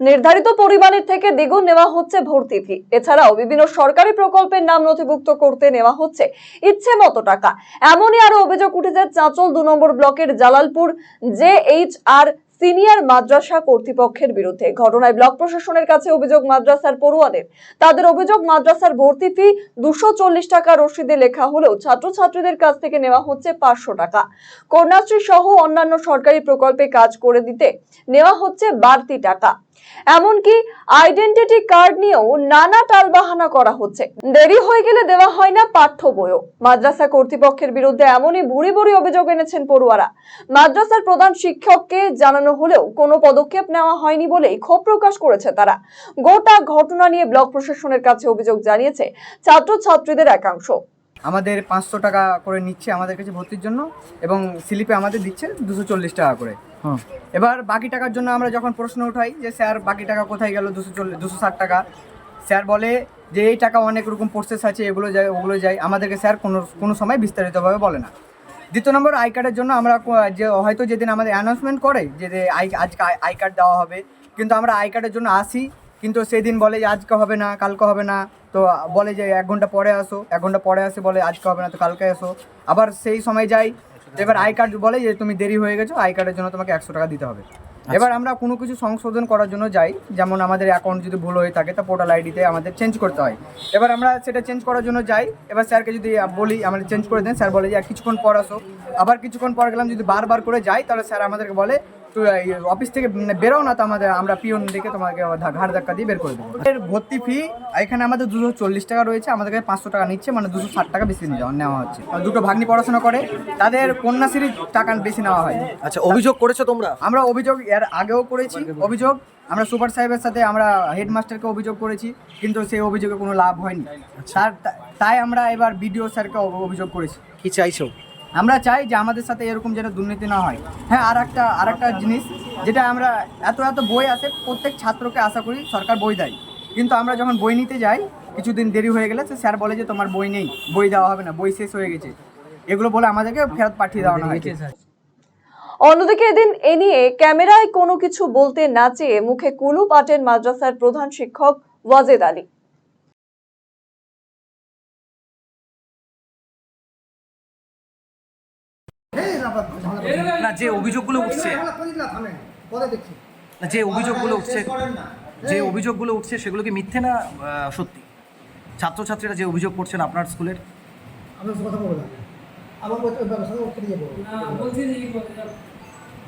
নির্ধারিত পরিমাণের থেকে দ্বিগুণ নেওয়া হচ্ছে ভর্তি ফি। এছাড়াও বিভিন্ন সরকারি প্রকল্পের নাম নথিভুক্ত করতে নেওয়া হচ্ছে ইচ্ছে মতো টাকা। এমনই আরও অভিযোগ উঠেছে চাঁচল দু নম্বর ব্লকের Jalalpur J H R senior মাদ্রাসা কর্তৃপক্ষের বিরুদ্ধে। ঘটনায় ব্লক প্রশাসনের কাছে অভিযোগ মাদ্রাসার পড়ুয়াদের। তাদের অভিযোগ, মাদ্রাসার ভর্তি ফি দুশো টাকা রসিদে লেখা হলেও ছাত্রছাত্রীদের কাছ থেকে নেওয়া হচ্ছে পাঁচশো টাকা। কন্যাশ্রী সহ অন্যান্য সরকারি প্রকল্পে কাজ করে দিতে নেওয়া হচ্ছে বাড়তি টাকা। এমনকি আইডেন্টিটি কার্ড নিয়েও নানা টালবাহানা করা হচ্ছে। দেরি হয়ে গেলে দেওয়া হয় না পাঠ্য বইও। মাদ্রাসা কর্তৃপক্ষের বিরুদ্ধে এমনই বুড়ি বুড়ি অভিযোগ এনেছেন পড়ুয়ারা। মাদ্রাসার প্রধান শিক্ষককে জানানো হলেও কোনো পদক্ষেপ নেওয়া হয়নি বলেই ক্ষোভ প্রকাশ করেছে তারা। গোটা ঘটনা নিয়ে ব্লক প্রশাসনের কাছে অভিযোগ জানিয়েছে ছাত্রছাত্রীদের একাংশ। আমাদের পাঁচশো টাকা করে নিচ্ছে আমাদের কাছে ভর্তির জন্য এবং স্লিপে আমাদের দিচ্ছে দুশো চল্লিশ টাকা করে। এবার বাকি টাকার জন্য আমরা যখন প্রশ্ন উঠাই যে, স্যার, বাকি টাকা কোথায় গেল? দুশো চল্লিশ দুশো ষাট টাকা? স্যার বলে যে, এই টাকা অনেক রকম প্রসেস আছে, এগুলো যায় ওগুলো যায় আমাদেরকে স্যার কোনো কোনো সময় বিস্তারিতভাবে বলে না। দ্বিতীয় নম্বর, আই কার্ডের জন্য আমরা যে, হয়তো যেদিন আমাদের অ্যানাউন্সমেন্ট করে যে আই, আজকে আই কার্ড দেওয়া হবে, কিন্তু আমরা আই কার্ডের জন্য আসি, কিন্তু সেদিন বলে যে, আজকে হবে না, কালকে হবে না। তো বলে যে, এক ঘণ্টা পরে আসো, এক ঘণ্টা পরে আসে বলে, আজকে হবে না, তো কালকে আসো। আবার সেই সময় যাই এবার আই কার্ড বলে যে তুমি দেরি হয়ে গেছো আই কার্ডের জন্য তোমাকে একশো টাকা দিতে হবে। এবার আমরা কোনো কিছু সংশোধন করার জন্য যাই। যেমন আমাদের অ্যাকাউন্ট যদি ভুল হয়ে থাকে তা পোর্টাল আইডিতে আমাদের চেঞ্জ করতে হয়। এবার আমরা সেটা চেঞ্জ করার জন্য যাই। এবার স্যারকে যদি বলি আমাদের চেঞ্জ করে দেন। স্যার বলে যে "আর কিছুক্ষণ পর আসো। আবার কিছুক্ষণ পর গেলাম যদি বারবার করে যাই তাহলে স্যার আমাদেরকে বলে অফিস থেকে মানে বেরোও না তো আমাদের আমরা পিওন দেখে তোমাকে ঘাড় ধাক্কা দিয়ে বের করে দেবো। এর ভর্তি ফি এখানে আমাদের দুশো চল্লিশ টাকা রয়েছে আমাদের কাছে পাঁচশো টাকা নিচ্ছে মানে দুশো ষাট টাকা বেশি নেওয়া হচ্ছে। আর দুটো ভাগ্নি পড়াশোনা করে তাদের কন্যাশ্রী টাকা বেশি নেওয়া হয়। আচ্ছা অভিযোগ করেছ তোমরা? আমরা অভিযোগ এর আগেও করেছি অভিযোগ আমরা সুপার সাহেবের সাথে আমরা হেডমাস্টারকে অভিযোগ করেছি কিন্তু সেই অভিযোগে কোনো লাভ হয়নি। তার তাই আমরা এবার বিডিও স্যারকে অভিযোগ করেছি। কি চাইছো? আমরা চাই যে আমাদের সাথে এরকম যেন দুর্নীতি না হয়। হ্যাঁ আর একটা আর একটা জিনিস যেটা আমরা এত এত বই আছে প্রত্যেক ছাত্রকে আশা করি সরকার বই দেয়। কিন্তু আমরা যখন বই নিতে যাই কিছুদিন দেরি হয়ে গেলে তো স্যার বলে যে তোমার বই নেই বই দেওয়া হবে না বই শেষ হয়ে গেছে। এগুলো বলে আমাদেরকে ফেরত পাঠিয়ে দেওয়া হয়েছে অন্যদিকে এদিন এ নিয়ে ক্যামেরায় কোনো কিছু বলতে না চেয়ে মুখে কুলু পাটেন মাদ্রাসার প্রধান শিক্ষক ওয়াজেদ আলী। না যে অভিযোগগুলো উঠছে না, যে অভিযোগগুলো উঠছে যে অভিযোগগুলো উঠছে সেগুলো কি মিথ্যে না সত্যি? ছাত্রছাত্রীরা যে অভিযোগ করছেন আপনার স্কুলের?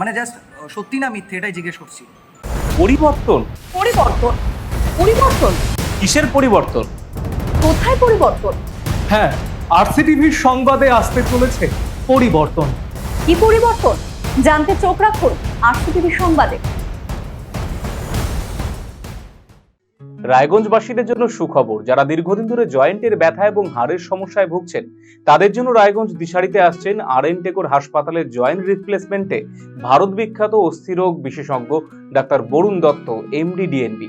মানে জাস্ট সত্যি না মিথ্যে? এটাই জিজ্ঞেস করছি। পরিবর্তন। পরিবর্তন? পরিবর্তন? কিসের পরিবর্তন? কোথায় পরিবর্তন? হ্যাঁ আরসিটিভির সংবাদে আসতে চলেছে পরিবর্তন। কি পরিবর্তন? জানতে চোখ রাখুন আরসিটিভি সংবাদে। রায়গঞ্জবাসীদের জন্য সুখবর, যারা দীর্ঘদিন ধরে জয়েন্টের ব্যথা এবং হাড়ের সমস্যায় ভুগছেন, তাদের জন্য রায়গঞ্জ দিশারিতে আসছেন আর এন টেকোর হাসপাতালের জয়েন্ট রিপ্লেসমেন্টে ভারত বিখ্যাত অস্থিরোগ বিশেষজ্ঞ doctor Barun Dutta MD DNB